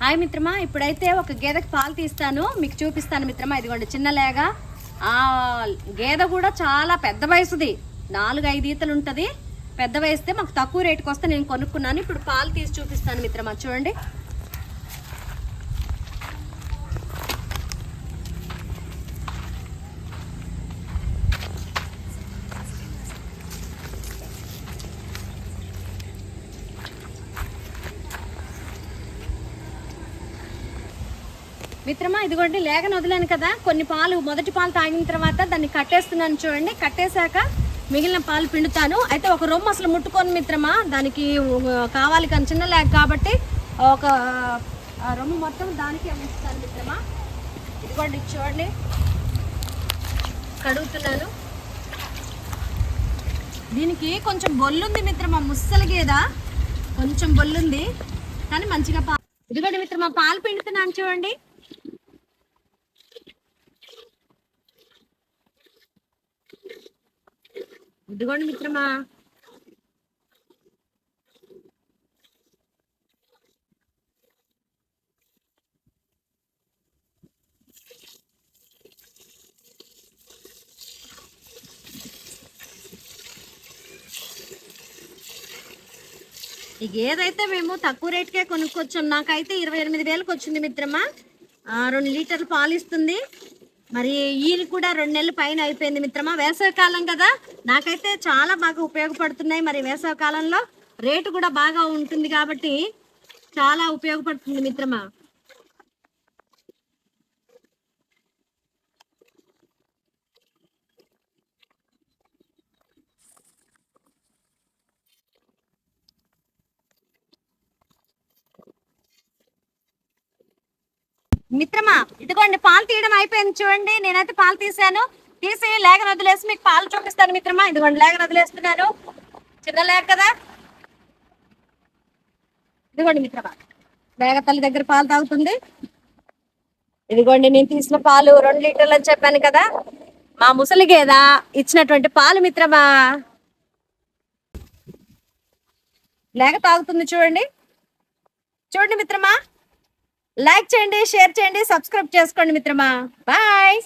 Hi మిత్రమా ఇప్పుడైతే ఒక గేదెకి పాలు తీస్తాను. మీకు చూపిస్తాను మిత్రమా ఇదిగోండి చిన్న లేగ. ఆ గేదె కూడా చాలా పెద్ద వయసుది. నాలుగు ఐదు ఈతలు ఉంటుంది. పెద్ద వయస్తే మాకు తక్కువ రేటుకి వస్తే నేను కొనుక్కున్నాను. ఇప్పుడు పాలు తీసి చూపిస్తాను మిత్రమా చూడండి. మిత్రమా ఇదిగోండి లేగను వదిలాను కదా. కొన్ని పాలు మొదటి పాలు తాగిన తర్వాత దాన్ని కట్టేస్తున్నాను చూడండి. కట్టేశాక మిగిలిన పాలు పిండుతాను. అయితే ఒక రొమ్ము అసలు ముట్టుకోను మిత్రమా. దానికి కావాలి కానీ చిన్న లేక కాబట్టి ఒక రొమ్ము మొత్తం దానికి ఉంచుతాను మిత్రమా. ఇదిగోండి చూడండి. కడుగుతున్నాను. దీనికి కొంచెం బొల్లుంది మిత్రమా ముස්සలు గేదా కొంచెం బొల్లుంది. కానీ మంచిగా పా ఇదిగోండి మిత్రమా పాలు పిండుతున్నాను చూడండి. ఇదిగోండి మిత్రమా. ఈ గేదైతే మేము తక్కువ రేట్కే కొనుక్కొచ్చాం నాకైతే ఇరవై ఎనిమిది వేలకు వచ్చింది మిత్రమా. ఆ, రెండు లీటర్లు పాలు ఇస్తుంది మరి ఈయన కూడా రెండు నెలల పైన అయిపోయింది మిత్రమా? వేసవి కాలం కదా. నాకైతే చాలా బాగా ఉపయోగపడుతున్నాయి మరి వేసవి కాలంలో. రేటు కూడా బాగా ఉంటుంది కాబట్టి చాలా ఉపయోగపడుతుంది మిత్రమా? మిత్రమా ఇదిగోండి పాలు తీయడం అయిపోయింది చూడండి. నేనైతే పాలు తీసాను తీసి లేక వదిలేసి మీకు పాలు చూపిస్తాను మిత్రమా. ఇదిగోండి లేక వదిలేస్తున్నాను. చిన్న లేక కదా. ఇదిగోండి మిత్రమా. లేగ తల్లి దగ్గర పాలు తాగుతుంది. ఇదిగోండి నేను తీసిన పాలు రెండు లీటర్లు అని చెప్పాను కదా. మా ముసలి గేద ఇచ్చినటువంటి పాలు మిత్రమా? లేక తాగుతుంది చూడండి. చూడండి మిత్రమా. లైక్ చేయండి షేర్ చేయండి సబ్స్క్రైబ్ చేసుకోండి మిత్రమా. బాయ్.